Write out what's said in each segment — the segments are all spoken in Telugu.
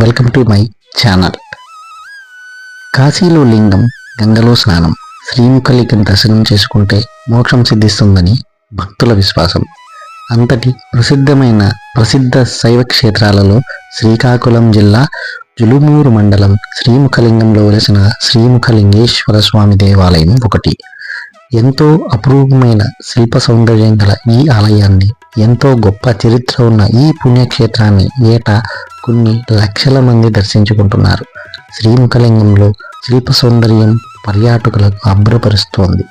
Welcome to my channel. కాశీలో లింగం గంగలో స్నానం శ్రీముఖలింగం దర్శనం చేసుకుంటే మోక్షం సిద్ధిస్తుందని భక్తుల విశ్వాసం. అంతటి ప్రసిద్ధమైన ప్రసిద్ధ శైవ క్షేత్రాలలో శ్రీకాకుళం జిల్లా జులుమూరు మండలం శ్రీముఖలింగంలో వెలిసిన శ్రీముఖలింగేశ్వర స్వామి దేవాలయం ఒకటి. ఎంతో అపూర్వమైన శిల్ప సౌందర్యం గల ఈ ఆలయాన్ని ఎంతో గొప్ప చరిత్ర ఉన్న ఈ పుణ్యక్షేత్రాన్ని ఏటా కొన్ని లక్షల మంది దర్శించుకుంటున్నారు. శ్రీముఖలింగంలో శిల్ప సౌందర్యం పర్యాటకులకు అభ్రపరుస్తోంది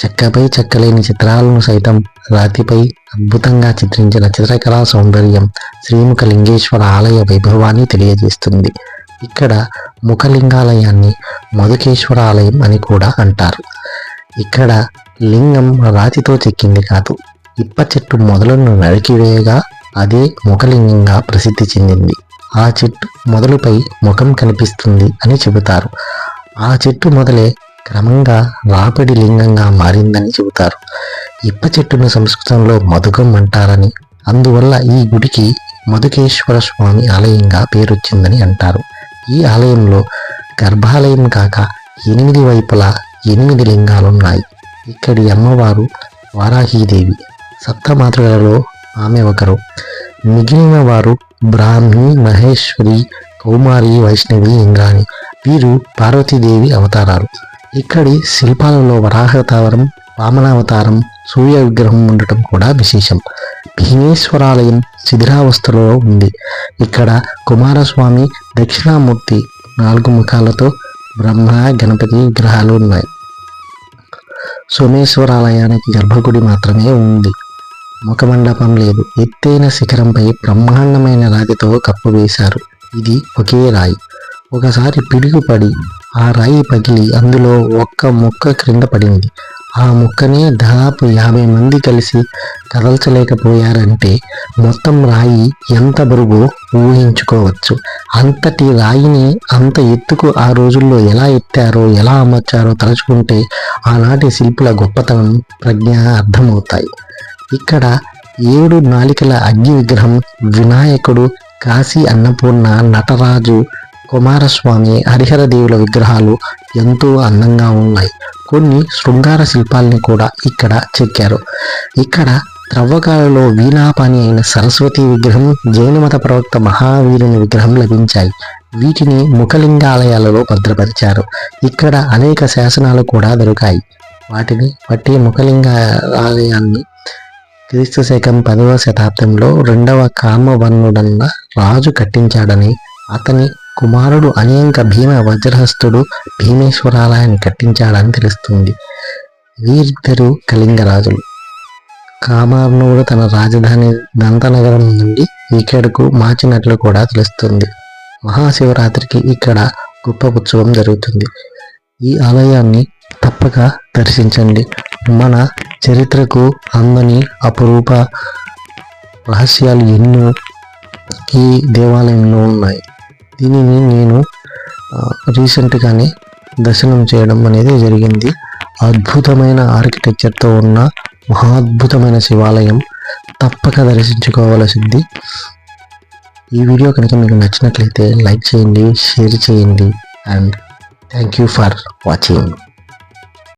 చెక్కపై చెక్కలేని చిత్రాలను సైతం రాతిపై అద్భుతంగా చిత్రించిన చిత్రకళా సౌందర్యం శ్రీముఖలింగేశ్వర ఆలయ వైభవాన్ని తెలియజేస్తుంది. ఇక్కడ ముఖలింగాలయాన్ని మధుకేశ్వర ఆలయం అని కూడా అంటారు. ఇక్కడ లింగం రాతితో చెక్కింది కాదు ఇప్ప చెట్టు మొదలను నరికివేయగా అదే ముఖలింగంగా ప్రసిద్ధి చెందింది. ఆ చెట్టు మొదలుపై ముఖం కనిపిస్తుంది అని చెబుతారు. ఆ చెట్టు మొదలే క్రమంగా రాపిడి లింగంగా మారిందని చెబుతారు. ఇప్ప చెట్టును సంస్కృతంలో మధుకం అంటారని అందువల్ల ఈ గుడికి మధుకేశ్వర స్వామి ఆలయంగా పేరొచ్చిందని అంటారు. ఈ ఆలయంలో గర్భాలయం కాక ఎనిమిది వైపులా ఎనిమిది లింగాలున్నాయి. ఇక్కడి అమ్మవారు వారాహీదేవి. సప్తమాతృలలో ఆమె ఒకరు. మిగిలిన వారు బ్రాహ్మి మహేశ్వరి కౌమారి వైష్ణవి ఇంద్రాణి. వీరు పార్వతీదేవి అవతారాలు. ఇక్కడి శిల్పాలలో వరాహవతారం వామనావతారం సూర్య విగ్రహం ఉండటం కూడా విశేషం. భీమేశ్వరాలయం శిథిరావస్థలో ఉంది. ఇక్కడ కుమారస్వామి దక్షిణామూర్తి నాలుగు ముఖాలతో బ్రహ్మ గణపతి విగ్రహాలు ఉన్నాయి. సోమేశ్వరాలయానికి గర్భగుడి మాత్రమే ఉంది. ముఖమండపం లేదు. ఎత్తైన శిఖరంపై బ్రహ్మాండమైన రాతితో కప్పు వేశారు. ఇది ఒకే రాయి. ఒకసారి పిడుగుపడి ఆ రాయి పగిలి అందులో ఒక్క ముక్క క్రింద పడింది. ఆ ముక్కనే దాదాపు యాభై మంది కలిసి కదల్చలేకపోయారంటే మొత్తం రాయి ఎంత బరువు ఊహించుకోవచ్చు. అంతటి రాయిని అంత ఎత్తుకు ఆ రోజుల్లో ఎలా ఎత్తారో ఎలా అమర్చారో తలుచుకుంటే ఆనాటి శిల్పుల గొప్పతనం ప్రజ్ఞ అర్థమవుతాయి. ఇక్కడ ఏడు నాలికల అగ్ని విగ్రహం వినాయకుడు కాశీ అన్నపూర్ణ నటరాజు కుమారస్వామి హరిహర దేవుల విగ్రహాలు ఎంతో అందంగా ఉన్నాయి. కొన్ని శృంగార శిల్పాలని కూడా ఇక్కడ చెక్కారు. ఇక్కడ త్రవ్వకాలలో వీణాపాని అయిన సరస్వతి విగ్రహం జైనమత ప్రవక్త మహావీరుని విగ్రహం లభించాయి. వీటిని ముఖలింగాలయాలలో భద్రపరిచారు. ఇక్కడ అనేక శాసనాలు కూడా దొరికాయి. వాటిని బట్టి ముఖలింగ ఆలయాన్ని క్రీస్తు శకం పదవ శతాబ్దంలో రెండవ కామవర్ణుడన్న రాజు కట్టించాడని అతని కుమారుడు అనేక భీమ వజ్రహస్తుడు భీమేశ్వరాలయాన్ని కట్టించాడని తెలుస్తుంది. వీరిద్దరు కళింగరాజులు కామార్నుడు తన రాజధాని దంతనగరం నుండి ఇక్కడకు మార్చినట్లు కూడా తెలుస్తుంది. మహాశివరాత్రికి ఇక్కడ గొప్ప ఉత్సవం జరుగుతుంది. ఈ ఆలయాన్ని తప్పక దర్శించండి. మన చరిత్రకు అందని అపురూప రహస్యాలు ఎన్నో ఈ దేవాలయంలో ఉన్నాయి. దీనిని నేను రీసెంట్గానే దర్శనం చేయడం అనేది జరిగింది. అద్భుతమైన ఆర్కిటెక్చర్తో ఉన్న మహాద్భుతమైన శివాలయం తప్పక దర్శించుకోవలసింది. ఈ వీడియో కనుక మీకు నచ్చినట్లయితే లైక్ చేయండి షేర్ చేయండి and thank you for watching.